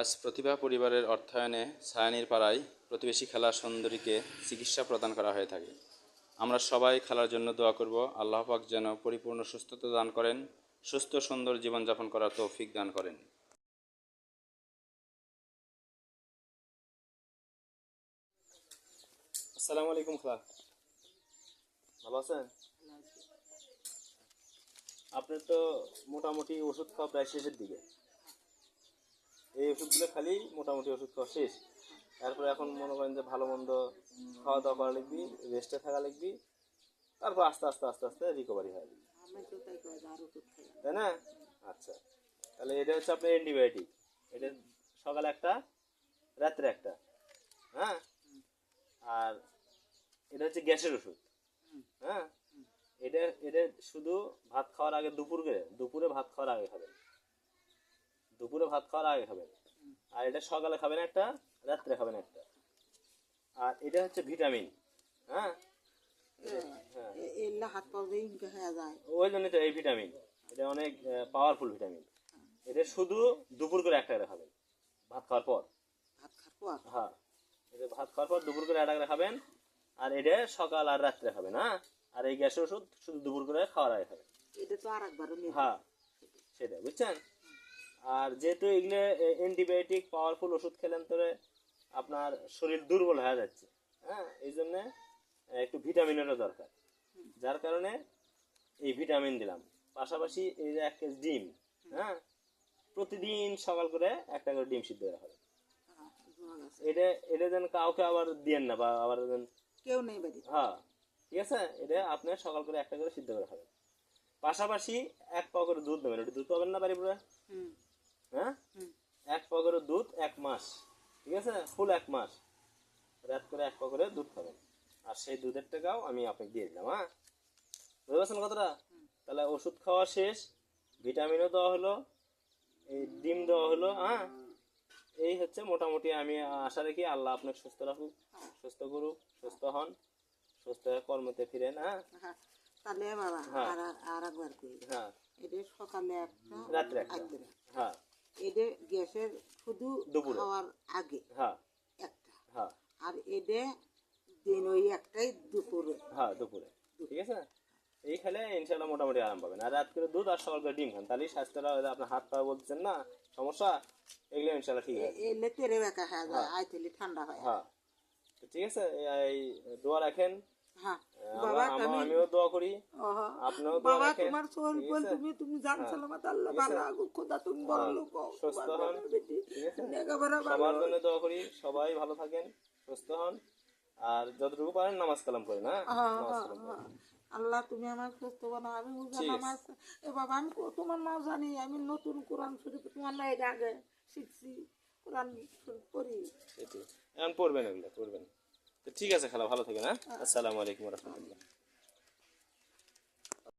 আজ প্রতিভা পরিবারের অর্থায়নে সায়ানির পাড়ায় প্রতিবেশী খেলা সুন্দরীকে চিকিৎসা প্রদান করা হয়ে থাকে। আমরা সবাই খেলার জন্য দোয়া করব। আল্লাহ পাক যেন পরিপূর্ণ সুস্থতা দান করেন, সুস্থ সুন্দর জীবনযাপন করার তৌফিক দান করেন। আসসালামু আলাইকুম খালা। ভালো আছেন? আপনার তো মোটামুটি ওষুধ খাওয়া প্রায় শেষের দিকে। এই ওষুধগুলো খালি মোটামুটি ওষুধ খাওয়া শেষ। তারপরে এখন মনে করেন যে ভালো মন্দ খাওয়া দাওয়া করা লিখবি রেস্টে থাকা লিখবি তারপর আস্তে আস্তে আস্তে আস্তে রিকভারি হয়। তাই না আচ্ছা। তাহলে এটা হচ্ছে আপনার অ্যান্টিবায়োটিক এটা সকালে একটা রাত্রে একটা। হ্যাঁ? আর এটা হচ্ছে গ্যাসের ওষুধ। হ্যাঁ? এটা এটা শুধু ভাত খাওয়ার আগে দুপুর করে দুপুরে ভাত খাওয়ার আগে খাবেন। দুপুরে ভাত খাওয়ার আগে খাবেন। আর এটা সকালে খাবেন একটা রাত্রে খাবেন একটা। আর এটা হচ্ছে ভিটামিন হ্যাঁ? হ্যাঁ। হাত যায়। ওই জন্যই তো এই ভিটামিন এটা অনেক পাওয়ারফুল ভিটামিন। এটা শুধু দুপুর করে একটা করে খাবেন ভাত খাওয়ার পর। ভাত পর? হ্যাঁ। এটা ভাত খাওয়ার পর দুপুর করে একটা করে খাবেন আর এটা সকাল আর রাত্রে খাবেন হ্যাঁ? আর এই গ্যাসের ওষুধ শুধু দুপুর করে খাওয়ার আগে খাবেন। এটা তো আর একবারও নেই হ্যাঁ সেটা বুঝছেন? আর যেহেতু এগুলো অ্যান্টিবায়োটিক পাওয়ারফুল ওষুধ খেলেন তোরে আপনার শরীর দুর্বল হয়ে যাচ্ছে হ্যাঁ? এই জন্যে একটু ভিটামিনেরও দরকার। যার কারণে এই ভিটামিন দিলাম। পাশাপাশি এই যে এক কেজি ডিম হ্যাঁ? প্রতিদিন সকাল করে একটা করে ডিম সিদ্ধ করা হবে। এটা এটা যেন কাউকে আবার দিয়েন না বা আবার যেন কেউ নেই বাড়ি হ্যাঁ ঠিক আছে? এটা আপনি সকাল করে একটা করে সিদ্ধ করে হবে। পাশাপাশি এক পাও করে দুধ নেবেন। ওটা দুধ পাবেন না বাড়ি? পুরো হুম। হ্যাঁ? এক পাও করে দুধ এক মাস। ঠিক আছে? ফুল এক মাস। রাত করে এক পাও করে দুধ খাবেন। আর সেই দুধের টাকাও আমি আপনাকে দিয়ে দিলাম হ্যাঁ? বুঝতে পারছেন কতটা তাহলে ওষুধ খাওয়া শেষ। ভিটামিনও দেওয়া হলো। এই ডিম দেওয়া হলো হ্যাঁ? এই হচ্ছে মোটামুটি আমি আশা রাখি আল্লাহ আপনাকে সুস্থ রাখুক সুস্থ করুক সুস্থ হন সুস্থ হয়ে কর্মতে ফিরেন হ্যাঁ? হ্যাঁ তাহলে বাবা হ্যাঁ। আর আর একবার করি। হ্যাঁ। এটা সকালে একটা রাত্রে একটা। রাত্রে হ্যাঁ। এটা গ্যাসের শুধু দুপুরে। খাওয়ার আগে হ্যাঁ। একটা। হ্যাঁ। আর এটা দিন ওই একটাই দুপুরে। হ্যাঁ দুপুরে। ঠিক আছে? এই খেলে ইনশাল্লাহ মোটামুটি আরাম পাবেন। আর রাত করে দুধ আর সকাল করে ডিম খান। তাহলে স্বাস্থ্যটা আপনার হাত পা বলছেন না সমস্যা? এগুলো ইনশাল্লাহ ঠিক আছে। এলে তেরে বেকা হয়ে যায় আই তেলে ঠান্ডা হয়। হ্যাঁ। ঠিক আছে এই দোয়া রাখেন। হ্যাঁ। বাবা আমা- আমিও দোয়া করি। আপনিও দোয়া বাবা তোমার শরীর বল তুমি তুমি জান সালামত আল্লাহ ভালো আগুক খোদা তুমি বড় হ্যাঁ, লোক সুস্থ হন। বেটার বেটি। ঠিক আছে? একেবারে ভালো সবার জন্য দোয়া করি। সবাই ভালো থাকেন সুস্থ হন। আর যতটুকু পারেন নামাজ কালাম করেন হ্যাঁ? হ্যাঁ, নামাজ হ্যাঁ, কালাম করেন। হ্যাঁ। আল্লাহ তুমি আমার সুস্থ বানাও আমি। নামাজ এ বাবা আমি তোমার নাম জানি আমি নতুন কোরআন শরীফ তোমার এটা আগে শিখছি কোরআন শরীফ পড়ি। এখন পড়বেন এগুলো পড়বেন। তো ঠিক আছে খালা ভালো থাকেন হ্যাঁ? আসসালামু আলাইকুম রহমতুল্লাহ।